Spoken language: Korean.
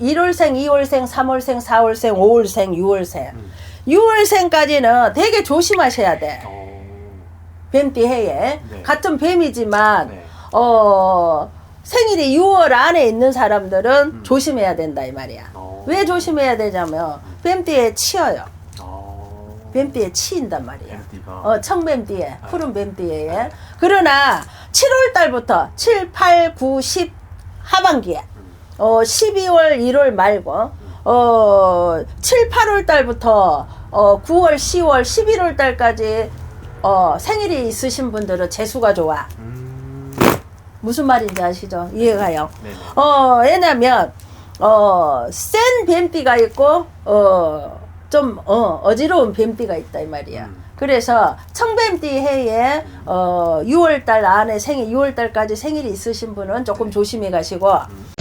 1월생, 2월생, 3월생, 4월생, 5월생, 6월생. 음. 6월생까지는 되게 조심하셔야 돼. 어. 뱀띠 해에. 네. 같은 뱀이지만, 네. 어, 생일이 6월 안에 있는 사람들은 음. 조심해야 된다, 이 말이야. 어. 왜 조심해야 되냐면, 뱀띠에 치여요. 어. 뱀띠에 치인단 말이야. 뱀띠가. 어, 청뱀띠에, 아. 푸른 뱀띠에. 그러나 7월 달부터 7, 8, 9, 10 하반기에 음. 어, 12월, 1월 말고 어, 7, 8월 달부터 어, 9월, 10월, 11월 달까지 어, 생일이 있으신 분들은 재수가 좋아. 음. 무슨 말인지 아시죠? 이해가요? 네네. 어, 왜냐면, 어, 센 뱀띠가 있고, 어, 좀, 어, 어지러운 뱀띠가 있다, 이 말이야. 음. 그래서 청뱀띠 해에, 어, 6월달 안에 생일, 6월달까지 생일이 있으신 분은 조금 조심해 가시고, 음.